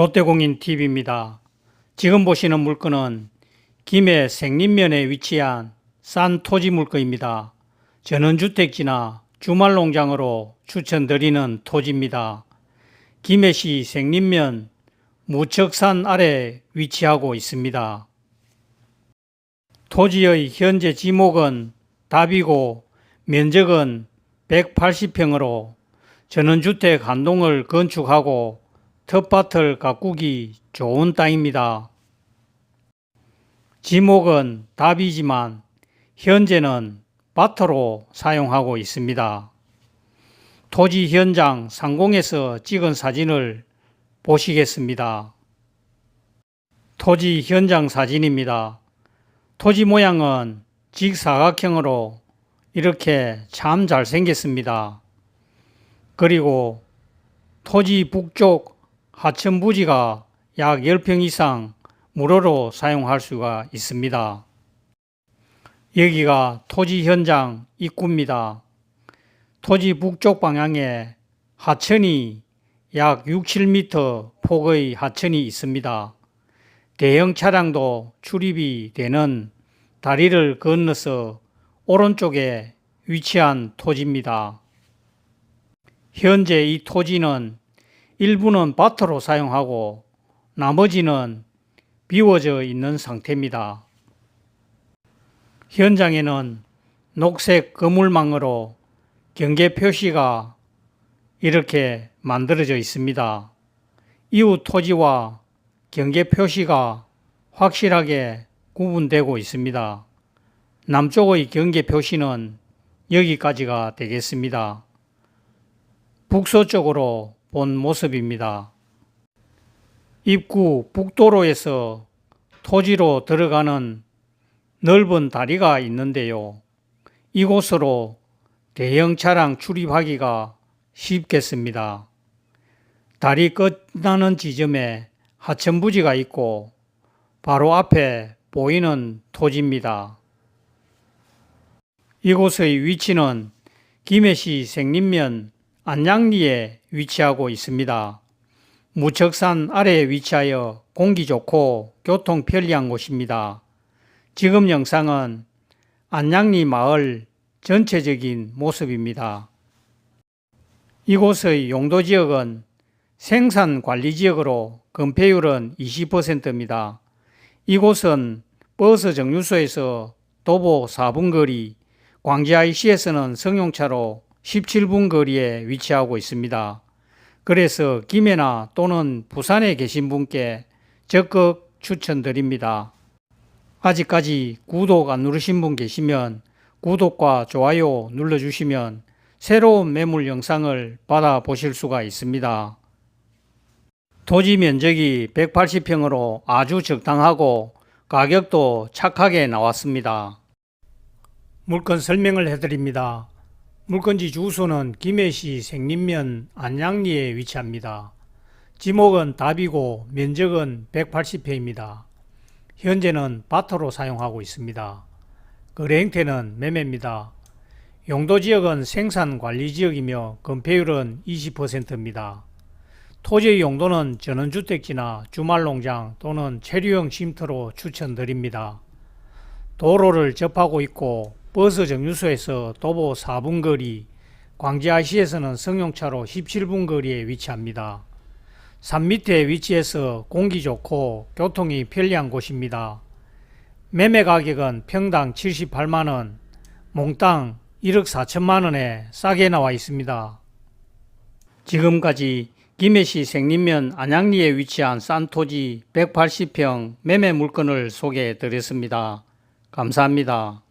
롯데공인TV입니다. 지금 보시는 물건은 김해 생림면에 위치한 싼 토지 물건입니다. 전원주택지나 주말농장으로 추천드리는 토지입니다. 김해시 생림면 무척산 아래 위치하고 있습니다. 토지의 현재 지목은 답이고 면적은 180평으로 전원주택 한 동을 건축하고 텃밭을 가꾸기 좋은 땅입니다. 지목은 답이지만 현재는 밭으로 사용하고 있습니다. 토지 현장 상공에서 찍은 사진을 보시겠습니다. 토지 현장 사진입니다. 토지 모양은 직사각형으로 이렇게 참 잘생겼습니다. 그리고 토지 북쪽 하천 부지가 약 10평 이상 무료로 사용할 수가 있습니다. 여기가 토지 현장 입구입니다. 토지 북쪽 방향에 하천이 약 6, 7m 폭의 하천이 있습니다. 대형 차량도 출입이 되는 다리를 건너서 오른쪽에 위치한 토지입니다. 현재 이 토지는 일부는 밭으로 사용하고 나머지는 비워져 있는 상태입니다. 현장에는 녹색 그물망으로 경계 표시가 이렇게 만들어져 있습니다. 이웃 토지와 경계 표시가 확실하게 구분되고 있습니다. 남쪽의 경계 표시는 여기까지가 되겠습니다. 북서쪽으로 본 모습입니다. 입구 북도로에서 토지로 들어가는 넓은 다리가 있는데요. 이곳으로 대형 차량 출입하기가 쉽겠습니다. 다리 끝나는 지점에 하천부지가 있고 바로 앞에 보이는 토지입니다. 이곳의 위치는 김해시 생림면 안양리에 위치하고 있습니다. 무척산 아래에 위치하여 공기 좋고 교통 편리한 곳입니다. 지금 영상은 안양리 마을 전체적인 모습입니다. 이곳의 용도 지역은 생산 관리 지역으로 건폐율은 20%입니다. 이곳은 버스 정류소에서 도보 4분 거리, 광주 IC에서는 승용차로 17분 거리에 위치하고 있습니다. 그래서 김해나 또는 부산에 계신 분께 적극 추천드립니다. 아직까지 구독 안 누르신 분 계시면 구독과 좋아요 눌러주시면 새로운 매물 영상을 받아보실 수가 있습니다. 토지 면적이 180평으로 아주 적당하고 가격도 착하게 나왔습니다. 물건 설명을 해드립니다. 물건지 주소는 김해시 생림면 안양리에 위치합니다. 지목은 답이고 면적은 180평입니다. 현재는 밭으로 사용하고 있습니다. 거래 형태는 매매입니다. 용도 지역은 생산 관리 지역이며 건폐율은 20%입니다. 토지의 용도는 전원주택지나 주말농장 또는 체류형 쉼터로 추천드립니다. 도로를 접하고 있고 버스 정류소에서 도보 4분 거리, 광지IC에서는 승용차로 17분 거리에 위치합니다. 산 밑에 위치해서 공기 좋고 교통이 편리한 곳입니다. 매매 가격은 평당 78만원, 몽땅 1억 4천만원에 싸게 나와 있습니다. 지금까지 김해시 생림면 안양리에 위치한 싼 토지 180평 매매 물건을 소개해 드렸습니다. 감사합니다.